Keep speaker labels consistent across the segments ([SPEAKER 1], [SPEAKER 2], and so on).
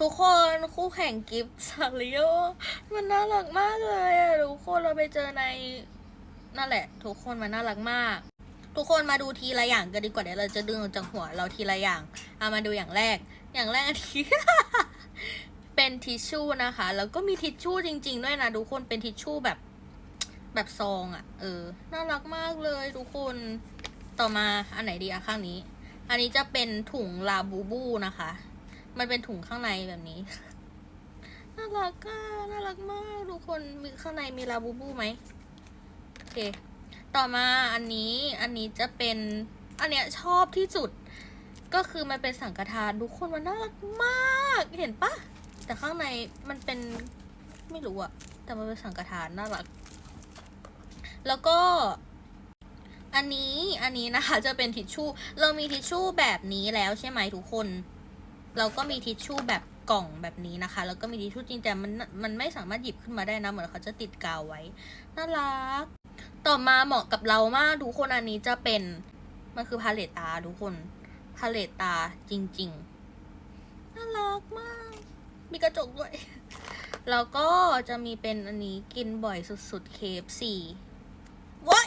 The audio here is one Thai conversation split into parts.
[SPEAKER 1] ทุกคนคู่แข่งกิฟต์ซาริโอมันน่ารักมากเลยอะทุกคนเราไปเจอในนั่นแหละ ทุกคนมันน่ารักมาก ทุกคนมาดูทีละอย่างกันดีกว่าเดี๋ยวเราจะดึงออกจากหัวเราทีละอย่างเอามาดูอย่างแรก อย่างแรกอันนี้เป็นทิชชู่นะคะ แล้วก็มีทิชชู่จริง ๆ ด้วยนะทุกคนเป็นทิชชู่แบบแบบซองอะ่ะ เออ น่ารักมากเลยทุกคน ต่อมาอันไหนดีอะข้างนี้ อันนี้จะเป็นถุงลาบูบูนะคะ มันเป็นถุงข้างในแบบนี้ น่ารักอะน่ารักมากทุกคนมีข้างในมีลาบูบูไหมโอเค ต่อมาอันนี้อันนี้จะเป็น อันเนี้ยชอบที่สุด ก็คือมันเป็นสังฆทานทุกคนมันน่ารักมาก เห็นปะแต่ข้างในมันเป็นไม่รู้อะแต่มันเป็นสังฆทานน่ารัก แล้วก็อันนี้ อันนี้นะคะ จะเป็นทิชชู่ เรามีทิชชู่แบบนี้แล้วใช่ไหมทุกคน เราก็มีทิชชู่แบบกล่องแบบนี้นะคะ แล้วก็มีทิชชู่จริงแต่มันมันไม่สามารถหยิบขึ้นมาได้นะ เหมือนเขาจะติดกาวไว้ น่ารัก ต่อมาเหมาะกับเรามากทุกคนอันนี้จะเป็น มันคือพาเลตตาทุกคน พาเลตตาจริง ๆ น่ารักมาก มีกระจกด้วย แล้วก็จะมีเป็นอันนี้กินบ่อยสุดๆ KFC ว้ย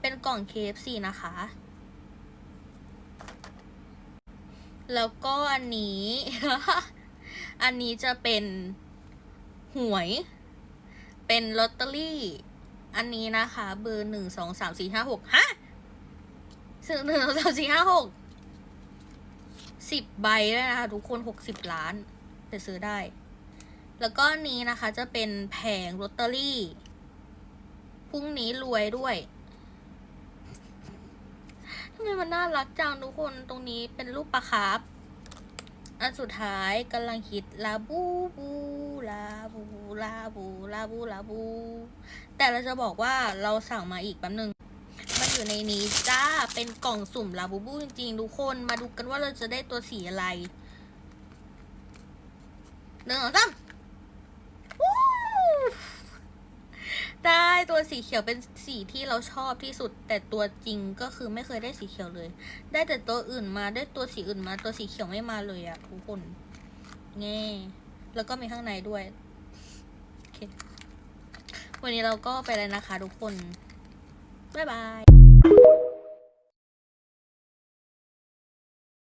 [SPEAKER 1] เป็นกล่อง KFC นะคะ แล้วก็อันนี้ อันนี้จะเป็นหวย เป็นลอตเตอรี่ อันนี้นะคะ เบอร์หนึ่งสองสามสี่ห้าหกฮะซึ่งหนึ่งสองสามสี่ห้าหกสิบใบด้วยนะคะ ทุกคนหกสิบล้านไปซื้อได้ แล้วก็อันนี้นะคะจะเป็นแผงลอตเตอรี่ พรุ่งนี้รวยด้วย ทำไมมันน่ารักจังทุกคนตรงนี้เป็นรูปปลาคาร์ฟอันสุดท้ายกำลังฮิตลาบูบูลาบูลาบูลาบูลาบู แต่เราจะบอกว่าเราสั่งมาอีกแป๊บนึง มันอยู่ในนี้จ้าเป็นกล่องสุ่มลาบูบูจริงๆทุกคนมาดูกันว่าเราจะได้ตัวสีอะไรหนึ่งสองสามวู้ได้ ตัวสีเขียวเป็นสีที่เราชอบที่สุด แต่ตัวจริงก็คือไม่เคยได้สีเขียวเลย ได้แต่ตัวอื่นมาได้ตัวสีอื่นมา ตัวสีเขียวไม่มาเลยอะทุกคนแง่แล้วก็มีข้างในด้วยโอเควันนี้เราก็ไปแล้วนะคะทุกคนบ๊ายบาย